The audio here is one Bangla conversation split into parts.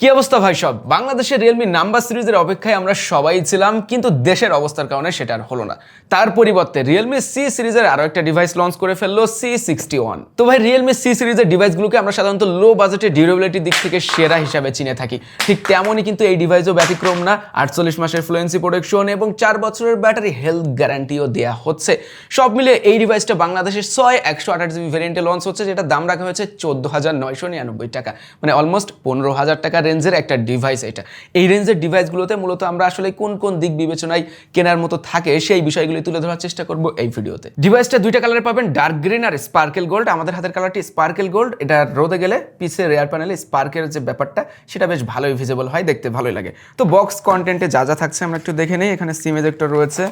কি অবস্থা ভাই সব? বাংলাদেশের রিয়েলমি নাম্বার সিরিজের অপেক্ষায় আমরা সবাই ছিলাম, কিন্তু দেশের অবস্থার কারণে সেটা আর হলো না। তার পরিবর্তে রিয়েলমি সি সিরিজের আরও একটা ডিভাইস লঞ্চ করে ফেলল সি সিক্সটি ওয়ান তো ভাই রিয়েলমি সি সিরিজের ডিভাইসগুলোকে আমরা সাধারণত লো বাজেটে ডিউরেবিলিটির দিক থেকে সেরা হিসাবে চিনে থাকি। ঠিক তেমনই কিন্তু এই ডিভাইসও ব্যতিক্রম না, আটচল্লিশ মাসের ফ্লুয়েন্সি প্রোডাকশন এবং চার বছরের ব্যাটারি হেলথ গ্যারান্টিও দেওয়া হচ্ছে। সব মিলিয়ে এই ডিভাইসটা বাংলাদেশের ছয় একশো আঠাশ জিবি ভ্যারিয়েন্টে লঞ্চ হচ্ছে যেটা দাম রাখা হয়েছে চোদ্দ হাজার নয়শো নিরানব্বই টাকা। মানে অলমোস্ট পনেরো হাজার টাকা রেঞ্জের একটা ডিভাইস এটা। এই রেঞ্জের ডিভাইসগুলোতে মূলত আমরা আসলে কোন কোন দিক বিবেচনায় কেনার মতো থাকে সেই বিষয়গুলি তুলে ধরার চেষ্টা করব এই ভিডিওতে। ডিভাইসটা দুইটা কালারে পাবেন ডার্ক গ্রিন আর স্পার্কেল গোল্ড আমাদের হাতের কালারটি স্পার্কেল গোল্ড এটা রোদে গেলে পিসের রেয়ার প্যানেলে স্পার্কের যে ব্যাপারটা, সেটা বেশ ভালোই ভিজিবল হয়, দেখতে ভালোই লাগে। তো বক্স কন্টেন্টে যা যা থাকছে আমরা একটু দেখে নিই। এখানে সিম এজেক্টর রয়েছে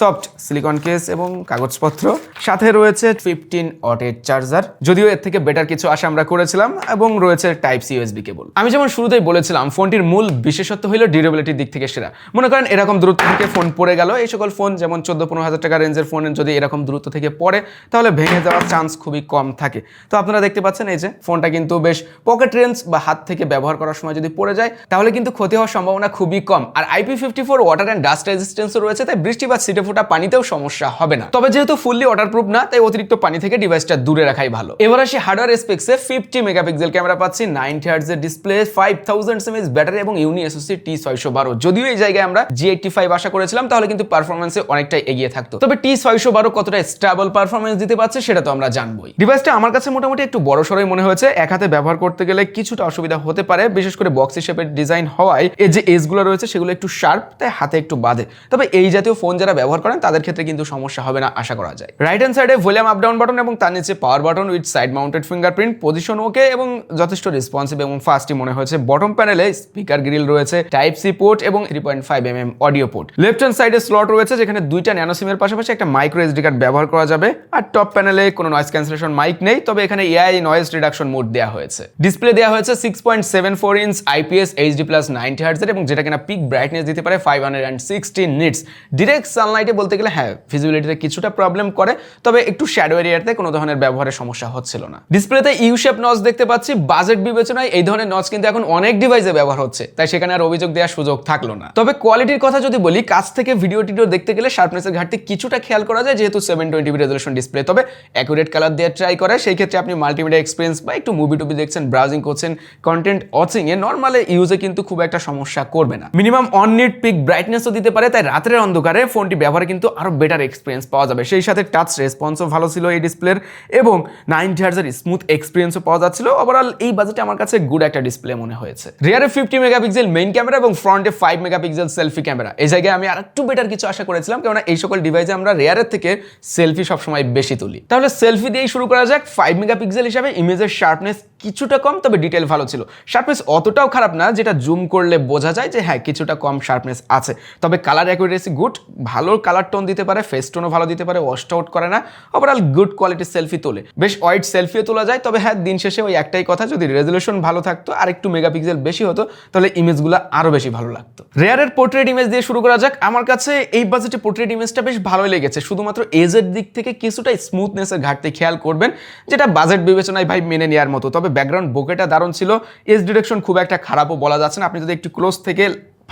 সফট সিলিকন কেস এবং কাগজপত্র। সাথে রয়েছে ফিফটিন অটের চার্জার যদিও এর থেকে বেটার কিছু আশা আমরা করেছিলাম এবং রয়েছে টাইপ সি ইউএসবি কেবল আমি যেমন শুরুতেই বলেছিলাম, ফোনটির মূল বিশেষত্ব হলো ডিউরেবিলিটির দিক থেকে সেরা। মনে করেন এরকম দূরত্ব থেকে ফোন পড়ে গেল, এই সকল ফোন যেমন চোদ্দ পনেরো হাজার টাকা রেঞ্জের ফোনের যদি এরকম দূরত্ব থেকে পড়ে, তাহলে ভেঙে যাওয়ার চান্স খুবই কম থাকে। তো আপনারা দেখতে পাচ্ছেন এই যে, ফোনটা কিন্তু বেশ পকেট রেঞ্জ বা হাত থেকে ব্যবহার করার সময় যদি পড়ে যায়, তাহলে কিন্তু ক্ষতি হওয়ার সম্ভাবনা খুবই কম। আর IP fifty four water and dust রেজিস্টেন্সও রয়েছে, তাই বৃষ্টি বা ছিটে ফোটা পানিতেও সমস্যা হবে না। তবে যেহেতু ফুললি ওয়াটার প্রুফ না, তাই অতিরিক্ত পানি থেকে ডিভাইসটা দূরে রাখাই ভালো। এবার আসি হার্ডওয়্যার স্পেক্সে ফিফটি মেগাপিক্সেল ক্যামেরা পাচ্ছি ninety হার্টজের display five thousand MS battery এবং ইউনি এসওসি টি ছয়শো বারো যদিও এই জায়গায় আমরা জি এইটটি ফাইভ আশা করেছিলাম, তাহলে কিন্তু পারফরমেন্সে অনেকটাই এগিয়ে থাকতো। তবে টি ছয়শো বারো কতটা স্টেবল পারফরমেন্স দিতে পারছে সেটা তো আমরা জানবোই। ডিভাইসটা আমার কাছে মোটামুটি একটু বড় সড়ই মনে হয়েছে। এক হাতে ব্যবহার করতে গেলে কিছুটা অসুবিধা হতে পারে, বিশেষ করে বক্স হিসেবের ডিজাইন হওয়ায়। এই যে এজগুলো রয়েছে, সেগুলো একটু শার্প তাই হাতে একটু বাঁধে তবে এই জাতীয় ফোন যারা ব্যবহার করেন, তাদের ক্ষেত্রে কিন্তু সমস্যা হবে না, আশা করা যায়। রাইট হ্যান্ড সাইডে ভলিউম আপ ডাউন বাটন এবং তার নিচে power button with side mounted fingerprint position okay এবং যথেষ্ট রেসপন্সিভ এবং ফাস্টই মনে হয়েছে। বটম প্যানেলে স্পিকার গ্রিল রয়েছে টাইপ সি পোর্ট এবং three point five M M audio port left hand সাইডে স্লট রয়েছে, যেখানে দুইটা ন্যানো সিমের পাশাপাশি একটা মাইক্রো এসডি কার্ড ব্যবহার করা যাবে। আর টপ প্যানেলে কোনো নয়েজ ক্যান্সেলেশন মাইক নেই, তবে এখানে এআই নয়েজ রিডাকশন মোড দেওয়া হয়েছে। ডিসপ্লে দেওয়া হয়েছে six point seven four inch IPS HD plus ninety হার্টসের এবং যেটা কিনা পিক ব্রাইটনেস দিতে পারে five hundred and sixteen nits direct সানলাইটে বলতে গেলে হ্যাঁ ভিজিবিলিটিতে কিছুটা প্রবলেম করে, তবে একটু শ্যাডো এরিয়াতে কোনো ধরনের ব্যবহারের সমস্যা হচ্ছিল না। ডিসপ্লেতে ইউ শেপ নচ দেখতে পাচ্ছি বাজেট বিবেচনায় এই ধরনের নচ কিন্তু এখন অনেক ডিভাইসে ব্যবহার হচ্ছে, তাই সেখানে আর অভিযোগ দেওয়ার সুযোগ থাকল না। তবে কোয়ালিটির কথা যদি বলি, কাছ থেকে ভিডিও টিডিও দেখতে গেলে শার্পনেসের ঘাটতি কিছুটা খেয়াল করা যায়, যেহেতু সেভেন টোয়েন্টি রেজলিউশন ডিসপ্লে তবে অ্যাকুরেট কালার দেওয়ার ট্রাই করে সেই ক্ষেত্রে আপনি মাল্টিমিডিয়া এক্সপিরিয়েন্স বা একটু মুভি টুবি দেখছেন ব্রাউজিং করছেন কন্টেন্ট ওয়াচিং এ নর্মালে ইউজে কিন্তু খুব একটা সমস্যা করবে না। মিনিমাম অন নিট পিক ব্রাইটনেসও দিতে পারে, তাই রাতের অন্ধকারে ফোনটি ব্যবহারে কিন্তু আরও বেটার এক্সপিরিয়েন্স পাওয়া যাবে। সেই সাথে টাচ রেসপন্সও ভালো ছিল এই ডিসপ্লের এবং নাইনটি হার্জের স্মুথ এক্সপিরিয়েন্সও পাওয়া যাচ্ছিল। ওভারঅল এই বাজেটে আমার কাছে গুড একটা ডিসপ্লে মনে হয়েছে। রিয়ারে ফিফটি মেগাপিক্সেল মেইন ক্যামেরা এবং ফ্রন্টে ফাইভ মেগাপিক্সেল সেলফি ক্যামেরা এই জায়গায় আমি আর একটু বেটার কিছু আশা করেছিলাম, কেননা এই সকল ডিভাইসে আমরা রেয়ারের থেকে সেলফি সবসময় বেশি তুলি। তাহলে সেলফি দিয়েই শুরু করা যাক। ফাইভ মেগাপিক্সেল হিসাবে ইমেজের শার্পনেস কিছুটা কম, তবে ডিটেল ভালো ছিল। শার্পনেস অতটাও খারাপ না, যেটা জুম করলে বোঝা যায় যে হ্যাঁ কিছুটা কম শার্পনেস আছে। তবে কালার অ্যাকুরেসি গুড ভালো কালার টোন দিতে পারে ফেস টোনও ভালো দিতে পারে ওয়াশ আউট করে না। ওভারঅল গুড কোয়ালিটির সেলফি তোলে। বেশ ওয়াইড সেলফিও তোলা যায়, তবে হ্যাঁ দিন শেষে ওই একটাই কথা, যদি রেজলিউশন ভালো থাকতো আর একটু মেগাপিক্সেল বেশি হতো, তাহলে ইমেজগুলো আরও বেশি ভালো লাগতো। রেয়ারের পোর্ট্রেট ইমেজ দিয়ে শুরু করা যাক। আমার কাছে এই বাজেটে পোর্ট্রেট ইমেজটা বেশ ভালোই লেগেছে। শুধুমাত্র এজের দিক থেকে কিছুটা স্মুথনেসের ঘাটতি খেয়াল করবেন, যেটা বাজেট বিবেচনায় ভাই মেনে নেওয়ার মতো। তবে ব্যাকগ্রাউন্ড বোকেটা দারুণ ছিল। এস ডিরেকশন খুব একটা খারাপও বলা যাচ্ছে না। আপনি যদি একটু ক্লোজ থেকে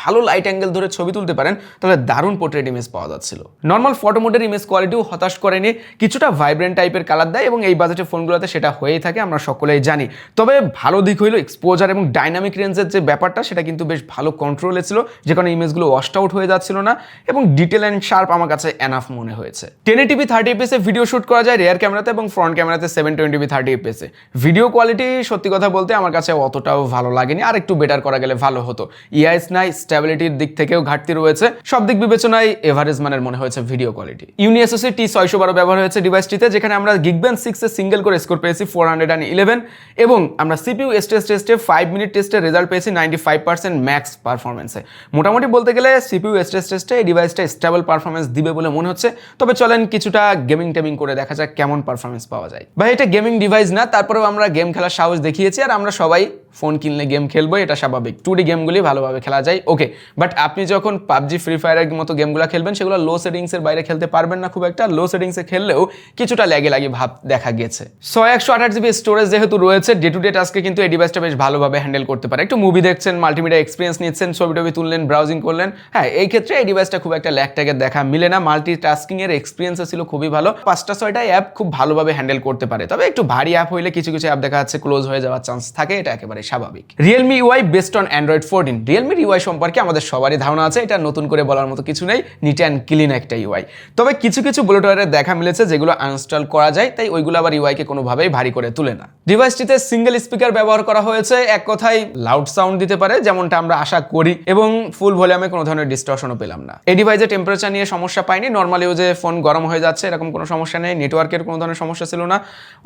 ভালো লাইট অ্যাঙ্গেল ধরে ছবি তুলতে পারেন, তাহলে দারুণ পোর্ট্রেট ইমেজ পাওয়া যাচ্ছিল। নর্মাল ফটো মোডের ইমেজ কোয়ালিটিও হতাশ করেনি, কিছুটা ভাইব্রেন্ট টাইপের কালার দেয় এবং এই বাজেটের ফোনগুলোতে সেটা হয়েই থাকে, আমরা সকলেই জানি। তবে ভালো দিক হইল এক্সপোজার এবং ডাইনামিক রেঞ্জের যে ব্যাপারটা, সেটা কিন্তু বেশ ভালো কন্ট্রোলে ছিল, যে কারণে ইমেজগুলো ওয়াস্ট আউট হয়ে যাচ্ছিল না, এবং ডিটেল অ্যান্ড শার্প আমার কাছে এনাফ মনে হয়েছে। Ten TV thirty এপিএসে video shoot করা যায় রেয়ার ক্যামেরাতে এবং ফ্রন্ট ক্যামেরাতে seven twenty B thirty এপিএসে video quality সত্যি কথা বলতে, আমার কাছে অতটাও ভালো লাগেনি আর একটু বেটার করা গেলে ভালো হতো। ইআইএস নাই স্টেবিলিটির দিক থেকেও ঘাটতি রয়েছে। সব দিক বিবেচনায় এভারেজ মানের মনে হয়েছে ভিডিও কোয়ালিটি ইউনিএসএসি টি ছয়শো বারো ব্যবহার হয়েছে ডিভাইসটিতে যেখানে আমরা গিগবেন সিক্সে সিঙ্গেল করে স্কোর পেয়েছি ফোর হান্ড্রেড অ্যান্ড ইলেভেন এবং আমরা সিপিউ এসটেস টেস্টে ফাইভ মিনিট টেস্টে রেজাল্ট পেয়েছি নাইনটি ফাইভ পার্সেন্ট ম্যাক্স পারফরমেন্সে মোটামুটি বলতে গেলে সিপিউ এসটেস টেস্টে এই ডিভাইসটা স্টেবল পারফরমেন্স দিবে বলে মনে হচ্ছে। তবে চলেন কিছুটা গেমিং টেমিং করে দেখা যাক কেমন পারফরমেন্স পাওয়া যায়। ভাই, এটা গেমিং ডিভাইস না, তারপরেও আমরা গেম খেলার সাহস দেখিয়েছি আর আমরা সবাই ফোন কিনলে গেম খেলব, এটা স্বাভাবিক। টু ডি গেমগুলি ভালোভাবে খেলা যায়। ওকে বাট আপনি যখন পাবজি ফ্রি ফায়ারের মতো গেমগুলো খেলবেন, সেগুলো লো সেটিংসের বাইরে খেলতে পারবেন না খুব একটা। লো সেটিংসে খেললেও কিছুটা ল্যাগে লাগে ভাব দেখা গেছে। ছয় একশো আঠাশ জিবি স্টোরেজ যেহেতু রয়েছে ডে টু ডে টাস্কে কিন্তু এই ডিভাইসটা বেশ ভালোভাবে হ্যান্ডেল করতে পারে। একটু মুভি দেখছেন মাল্টিমিডিয়া এক্সপিরিয়েন্স নিচ্ছেন ছবি টবি তুললেন ব্রাউজিং করলেন হ্যাঁ এই ক্ষেত্রে এই ডিভাইসটা খুব একটা ল্যাগ ট্যাগের দেখা মিলে না। মাল্টি টাস্কিং এর এক্সপিরিয়েন্সও ছিল খুবই ভালো। পাঁচটা, ছয়টা অ্যাপ খুব ভালোভাবে হ্যান্ডেল করতে পারে। তবে একটু ভারী অ্যাপ হইলে কিছু কিছু অ্যাপ দেখা যাচ্ছে ক্লোজ হয়ে যাওয়ার চান্স থাকে, এটা একেবারে স্বাভাবিক। Realme UI best on Android fourteen রিয়েলমির UI সম্পর্কে আমাদের সবারই ধারণা আছে, এটা নতুন করে বলার মতো কিছু নেই নিট অ্যান্ড ক্লিন একটা ইউআই তবে কিছু কিছু বুলেটওয়ারের দেখা মিলেছে যেগুলো আনস্টল করা যায়, তাই ওইগুলো আবার ইউআইকে কোনোভাবেই ভারী করে তুলে না। ডিভাইসটিতে সিঙ্গেল স্পিকার ব্যবহার করা হয়েছে, এক কথায় লাউড সাউন্ড দিতে পারে, যেমনটা আমরা আশা করি, এবং ফুল ভলিউমে কোনো ধরনের ডিস্টর্শনও পেলাম না। এই ডিভাইসে টেম্পারেচার নিয়ে সমস্যা পাইনি নর্মালি যে ফোন গরম হয়ে যাচ্ছে, এরকম কোনো সমস্যা নেই নেটওয়ার্কের কোনো ধরনের সমস্যা ছিল না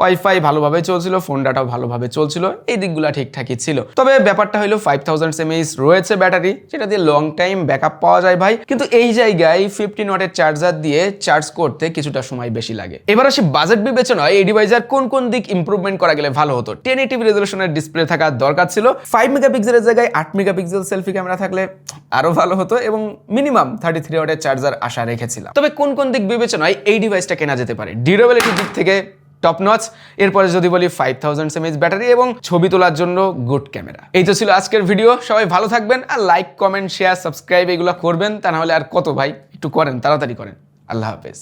ওয়াইফাই ভালোভাবে চলছিল ফোন ডাটাও ভালোভাবে চলছিল, এই দিকগুলো ঠিকঠাকই ছিল। তবে ব্যাপারটা হলো ফাইভ থাউজেন্ড এমএইচ রয়েছে ব্যাটারি যেটা দিয়ে লং টাইম ব্যাকআপ পাওয়া যায় ভাই। কিন্তু এই জায়গায় ফিফটিন ওয়াটের চার্জার দিয়ে চার্জ করতে কিছুটা সময় বেশি লাগে। এবার আসি বাজেট বিবেচনায়, এই ডিভাইসের কোন কোন দিক ইমপ্রুভমেন্ট করা গেলে ভালো হতো? টেন এইটিভি রেজলিউশনের ডিসপ্লে থাকা দরকার ছিল। ফাইভ মেগাপিক্সেলের জায়গায় আট মেগাপিক্সেল সেলফি ক্যামেরা থাকলে আরও ভালো হতো এবং মিনিমাম থার্টি থ্রি ওয়াটের চার্জার আশা রেখেছিলাম। তবে কোন কোন দিক বিবেচনায় এই ডিভাইসটা কেনা যেতে পারে? ডিউরেবিলিটির দিক থেকে টপ নচ এরপরে যদি বলি ফাইভ থাউজেন্ড এমএইচ ব্যাটারি এবং ছবি তোলার জন্য গুড ক্যামেরা এই তো ছিল আজকের ভিডিও সবাই ভালো থাকবেন আর লাইক কমেন্ট শেয়ার সাবস্ক্রাইব এগুলো করবেন। তা নাহলে আর কত ভাই? একটু করেন, তাড়াতাড়ি করেন। আল্লাহ হাফেজ।